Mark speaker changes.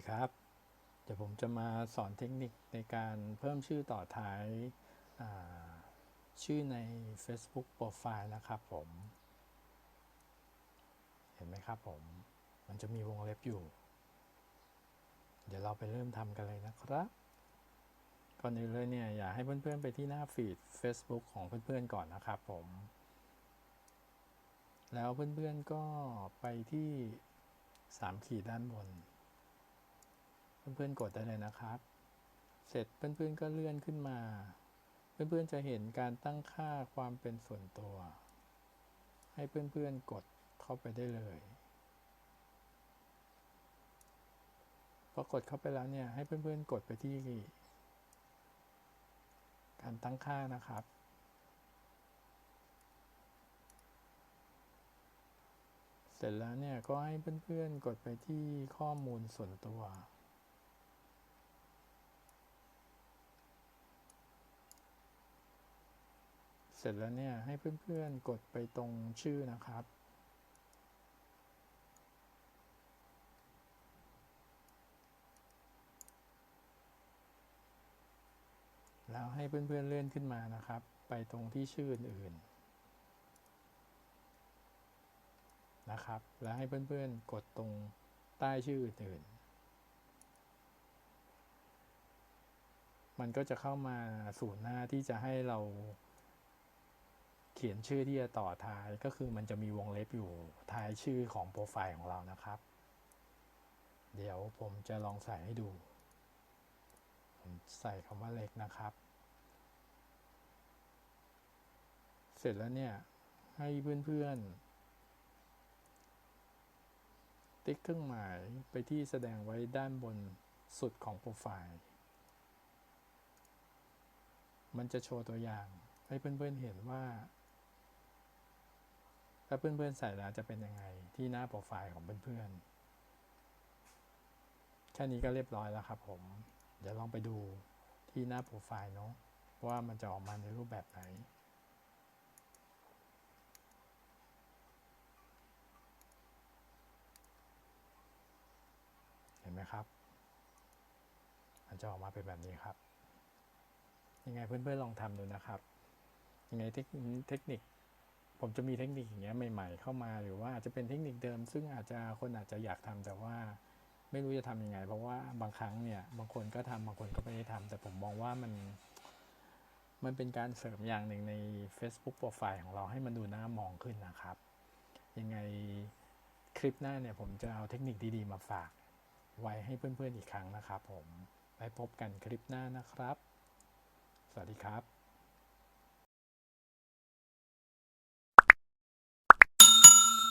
Speaker 1: ดีครับ เดี๋ยวผมจะมาสอนเทคนิคในการเพิ่มชื่อต่อท้ายาชื่อใน Facebook Profile นะครับผม เห็นไหมครับผม มันจะมีวงเล็บอยู่ เดี๋ยวเราไปเริ่มทำกันเลยนะครับ ก่อนอื่นเลยเนี่ย อยากให้เพื่อนๆไปที่หน้าฟีด Facebook ของเพื่อนๆก่อนนะครับผม แล้วเพื่อนๆก็ไปที่ 3 ขีดด้านบน เพื่อนๆกดได้เลยนะครับ เสร็จเพื่อนๆก็เลื่อนขึ้นมา เพื่อนๆจะเห็นการตั้งค่าความเป็นส่วนตัว ให้เพื่อนๆกดเข้าไปได้เลยพอกดเข้าไปแล้วเนี่ยให้เพื่อนๆกดไปที่การตั้งค่านะครับ เสร็จแล้วเนี่ยก็ให้เพื่อนๆกดไปที่ข้อมูลส่วนตัว เสร็จแล้วเนี่ยให้เพื่อนๆกดไปตรงชื่อนะครับ แล้วให้เพื่อนๆเลื่อนขึ้นมานะครับ ไปตรงที่ชื่ออื่นๆนะครับ แล้วให้เพื่อนๆกดตรงใต้ชื่ออื่นๆมันก็จะเข้ามาสู่หน้าที่จะให้เรา ขียนชื่อที่จะต่อท้ายก็คือมันจะมีวงเล็บอยู่ท้ายชื่อของโปรไฟล์ของเรานะครับ เดี๋ยวผมจะลองใส่ให้ดู ผมใส่คำว่าเล็กนะครับ เสร็จแล้วเนี่ยให้เพื่อนๆ ติ๊กเครื่องหมายไปที่แสดงไว้ด้านบนสุดของโปรไฟล์ มันจะโชว์ตัวอย่างให้เพื่อนๆเห็นว่า ถ้าเพื่อนๆใส่แล้วจะเป็นยังไงที่หน้าโปรไฟล์ของเพื่อนๆ แค่นี้ก็เรียบร้อยแล้วครับผม เดี๋ยวลองไปดูที่หน้าโปรไฟล์เนาะว่ามันจะออกมาในรูปแบบไหนเห็นไหมครับ มันจะออกมาเป็นแบบนี้ครับ ยังไงเพื่อนๆลองทำดูนะครับ ยังไงเทคนิคเทคนิค ผมจะมีเทคนิคอย่างเงี้ยใหม่ ๆ เข้ามาหรือว่าอาจจะเป็นเทคนิคเดิม ซึ่งอาจจะคนอาจจะอยากทำแต่ว่าไม่รู้จะทำยังไง เพราะว่าบางครั้งเนี่ยบางคนก็ทำบางคนก็ไม่ได้ทำแต่ผมมองว่ามันมันเป็นการเสริมอย่างหนึ่งใน Facebook โปรไฟล์ของเราให้มันดูน่ามองขึ้นนะครับ ยังไงคลิปหน้าเนี่ยผมจะเอาเทคนิคดีๆมาฝากไว้ให้เพื่อนๆอีกครั้งนะครับผมไว้พบกันคลิปหน้านะครับ สวัสดีครับ